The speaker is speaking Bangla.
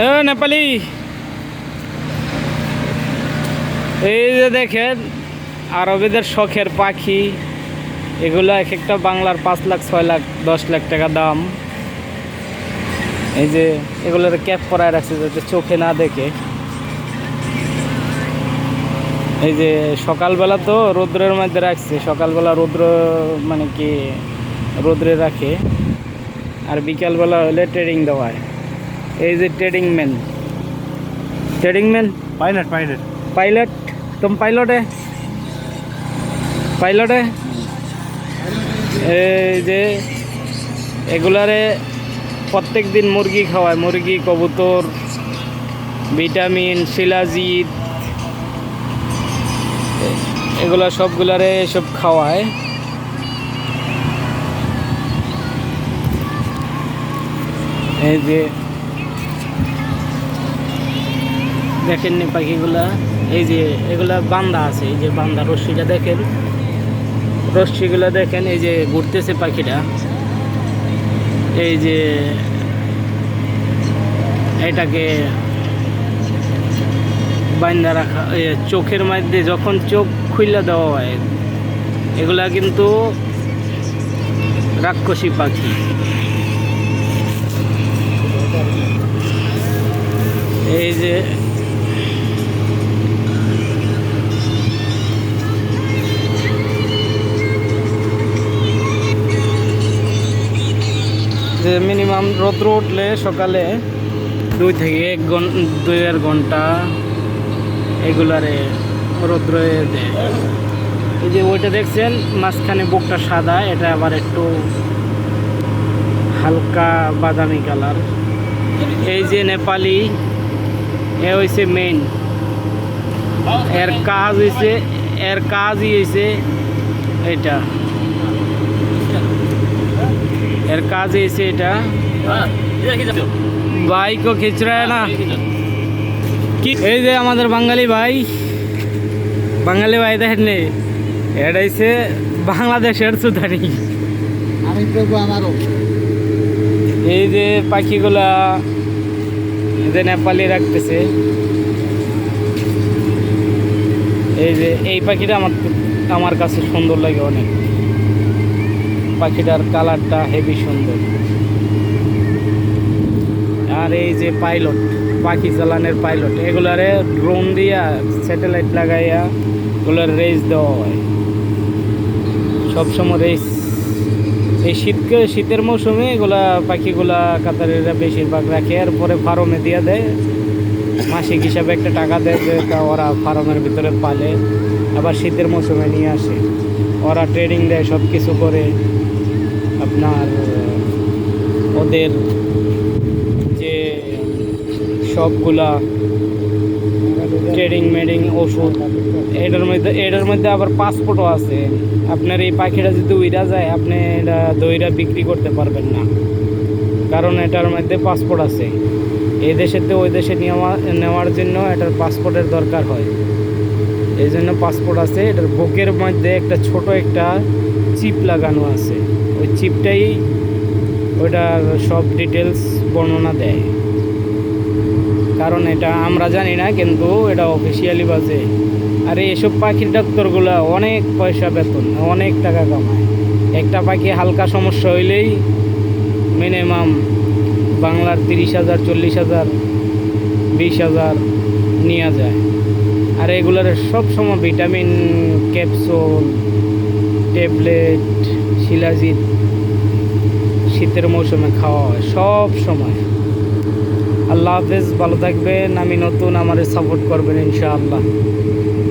এ, নেপালি। এই যে দেখেন, আরবিদের শখের পাখি, এগুলো এক একটা বাংলার পাঁচ লাখ, ছয় লাখ, দশ লাখ টাকা দাম। এই যে এগুলোর ক্যাপ পরায় রাখছে যাতে চোখে না দেখে। এই যে সকালবেলা তো রৌদ্রের মধ্যে রাখছে, সকালবেলা রৌদ্র মানে কি রৌদ্রে রাখে, আর বিকালবেলা হলে ট্রেডিং দেওয়ায় এই যে trading man trading man pilot pilot pilot तुम पायलट है পাইলট এই যে এগুলারে প্রত্যেক দিন মুরগি খাওয়ায় মুরগি কবুতর ভিটামিন শিলাজিৎ এগুলা সবগুলারে সব খাওয়ায় এই যে দেখেননি পাখিগুলা? এই যে এগুলা বান্দা আছে, এই যে বান্দা রশ্মিটা দেখেন। রশ্মিগুলো দেখেন, এই যে ঘুরতেছে পাখিটা। এই যে এটাকে বান্দা রাখা চোখের মধ্যে যখন চোখ খুইলা দেওয়া হয়, এগুলা কিন্তু রাক্ষসী পাখি। এই যে যে মিনিমাম রৌদ্র উঠলে সকালে দুই থেকে এক দুই আর ঘণ্টা এগুলারে রৌদ্র দেয়। এই যে ওইটা দেখছেন, মাঝখানে বুকটা সাদা, এটা আবার একটু হালকা বাদামি কালার। এই যে নেপালি, এ হয়েছে মেইন এর কাজ হয়েছে এর কাজই হয়েছে এটা এর কাজ এসে এটা। ভাই কো খিচ রা হ্যায় না। কি? এই যে আমাদের বাঙালি ভাই। বাঙালি ভাই দেখেন এটা হচ্ছে বাংলাদেশের সুধানি আমি প্রভু আমারও। এই যে পাখিগুলা যে নেপালি রাখতেছে। এই যে এই পাখিটা আমার আমার কাছে সুন্দর লাগে অনেক। পাখিটার কালারটা হেভি সুন্দর। আর এই যে পাইলট, পাখি চালানের পাইলট, এগুলারে ড্রোন দিয়া স্যাটেলাইট লাগাইয়া এগুলোর রেস দেওয়া হয়। সবসময় রেস এই শীতকে, শীতের মৌসুমে এগুলা পাখিগুলা কাতারিরা বেশিরভাগ রাখে, আর পরে ফার্মে দিয়ে দেয়। মাসিক হিসাবে একটা টাকা দেয় যে তা ওরা ফার্মের ভিতরে পালে, আবার শীতের মৌসুমে নিয়ে আসে। ওরা ট্রেডিং দেয় সব কিছু করে। আপনার ওদের যে সবগুলা ট্রেডিং মেডিং ওষুধ, এটার মধ্যে এটার মধ্যে আবার পাসপোর্টও আছে। আপনার এই পাখিটা যদি উইরা যায়, আপনি এটা দইরা বিক্রি করতে পারবেন না। কারণ এটার মধ্যে পাসপোর্ট আছে। এই দেশেতে ওই দেশে নেওয়া, নেওয়ার জন্য এটার পাসপোর্টের দরকার হয়। এই জন্য পাসপোর্ট আছে। এটার বুকের মধ্যে একটা ছোট একটা চিপ লাগানো আছে। ওই চিপটাই ওইটার সব ডিটেলস বর্ণনা দেয়। কারণ এটা আমরা জানি না, কিন্তু এটা অফিসিয়ালি বাজে। আর এসব পাখির ডাক্তারগুলো অনেক পয়সা বেতন, অনেক টাকা কামায়। একটা পাখি হালকা সমস্যা হইলেই মিনিমাম বাংলার তিরিশ হাজার, চল্লিশ হাজার, বিশ হাজার নেওয়া যায়। আর এগুলোর সব সময় ভিটামিন ক্যাপসুল ট্যাবলেট, শিলাজিৎ, শীতের মৌসুমে খাওয়া হয় সব সময়। আল্লাহ হাফেজ, ভালো থাকবেন। আমি নতুন, আমার সাপোর্ট করবেন, ইনশাআল্লাহ।